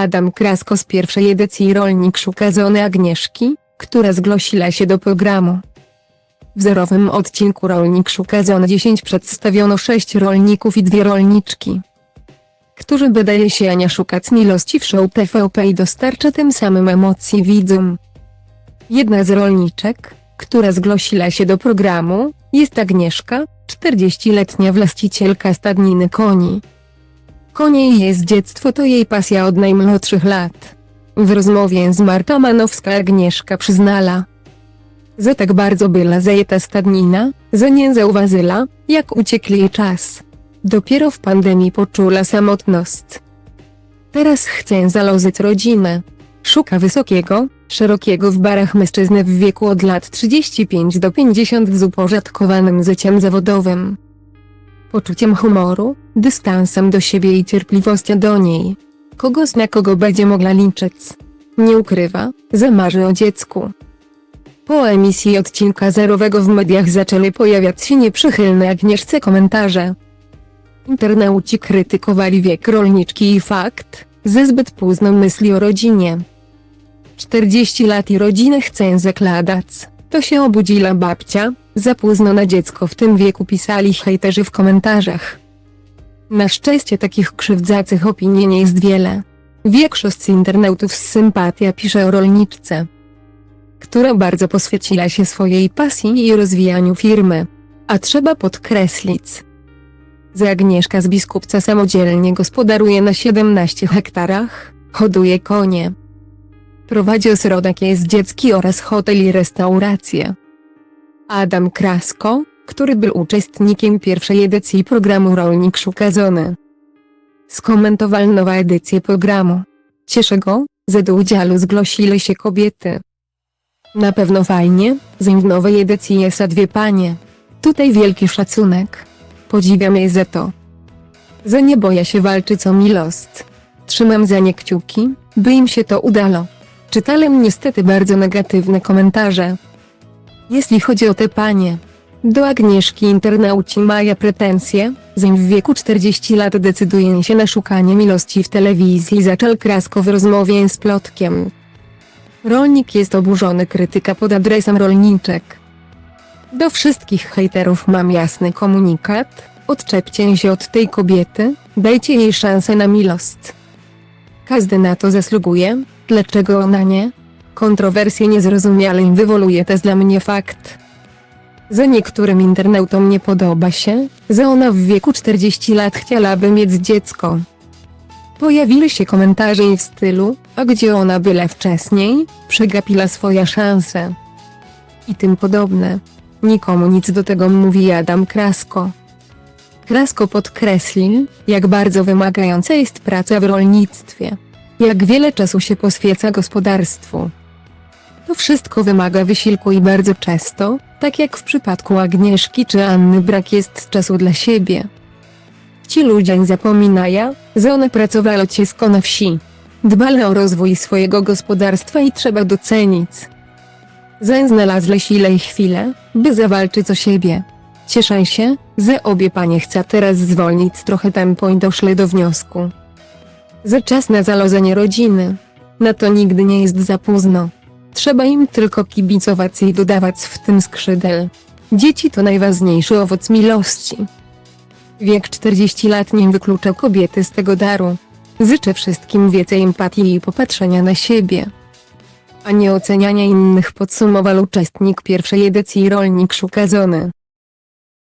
Adam Krasko z pierwszej edycji Rolnik szuka żony Agnieszki, która zgłosiła się do programu. W zerowym odcinku Rolnik szuka żony 10 przedstawiono 6 rolników i dwie rolniczki, którzy wydaje się Ania szukać miłości w show TVP i dostarcza tym samym emocji widzom. Jedna z rolniczek, która zgłosiła się do programu, jest Agnieszka, 40-letnia właścicielka stadniny koni. Konie i dziecko to jej pasja od najmłodszych lat. W rozmowie z Martą Manowska Agnieszka przyznala, że tak bardzo była zajęta stadnina, że nie zauważyła, jak uciekł jej czas. Dopiero w pandemii poczula samotność. Teraz chce założyć rodzinę. Szuka wysokiego, szerokiego w barach mężczyzny w wieku od lat 35 do 50 z uporządkowanym życiem zawodowym. Poczuciem humoru, dystansem do siebie i cierpliwością do niej. Kogoś na kogo będzie mogła liczyć. Nie ukrywa, że marzy o dziecku. Po emisji odcinka zerowego w mediach zaczęły pojawiać się nieprzychylne Agnieszce komentarze. Internauci krytykowali wiek rolniczki i fakt, że zbyt późno myśli o rodzinie. 40 lat i rodzinę chcę zakładać, to się obudziła babcia, za późno na dziecko w tym wieku pisali hejterzy w komentarzach. Na szczęście takich krzywdzących opinii nie jest wiele. Większość internautów z sympatia pisze o rolniczce, która bardzo poświęciła się swojej pasji i rozwijaniu firmy. A trzeba podkreślić, że Agnieszka z Biskupca samodzielnie gospodaruje na 17 hektarach, hoduje konie. Prowadzi ośrodek jest dziecki oraz hotel i restaurację. Adam Krasko, który był uczestnikiem pierwszej edycji programu Rolnik Szuka Żony. Skomentował nową edycję programu. Cieszy go, że do udziału zgłosiły się kobiety. Na pewno fajnie, że w nowej edycji jest dwie panie. Tutaj wielki szacunek. Podziwiam je za to. Że nie boję się walczyć o miłość. Trzymam za nie kciuki, by im się to udało. Czytałem niestety bardzo negatywne komentarze. Jeśli chodzi o te panie. Do Agnieszki internauci mają pretensje, że w wieku 40 lat decyduje się na szukanie miłości w telewizji zaczął Krasko w rozmowie z Plotkiem. Rolnik jest oburzony krytyka pod adresem rolniczek. Do wszystkich hejterów mam jasny komunikat, odczepcie się od tej kobiety, dajcie jej szansę na miłość. Każdy na to zasługuje, dlaczego ona nie? Kontrowersje niezrozumiale wywołuje też dla mnie fakt. Że niektórym internautom nie podoba się, że ona w wieku 40 lat chciałaby mieć dziecko. Pojawiły się komentarze w stylu, a gdzie ona była wcześniej, przegapiła swoje szanse. I tym podobne. Nikomu nic do tego mówi Adam Krasko. Krasko podkreślił, jak bardzo wymagająca jest praca w rolnictwie. Jak wiele czasu się poświęca gospodarstwu. To wszystko wymaga wysiłku i bardzo często, tak jak w przypadku Agnieszki czy Anny brak jest czasu dla siebie. Ci ludzie zapominają, że one pracowały ciężko na wsi. Dbali o rozwój swojego gospodarstwa i trzeba docenić. Zań znalazły sile i chwilę, by zawalczyć o siebie. Cieszę się, że obie panie chcą teraz zwolnić trochę tempo i doszły do wniosku. Że czas na zalożenie rodziny. Na to nigdy nie jest za późno. Trzeba im tylko kibicować i dodawać w tym skrzydeł. Dzieci to najważniejszy owoc miłości. Wiek 40 lat nie wyklucza kobiety z tego daru. Życzę wszystkim więcej empatii i popatrzenia na siebie. A nie oceniania innych podsumował uczestnik pierwszej edycji Rolnik Szuka Żony.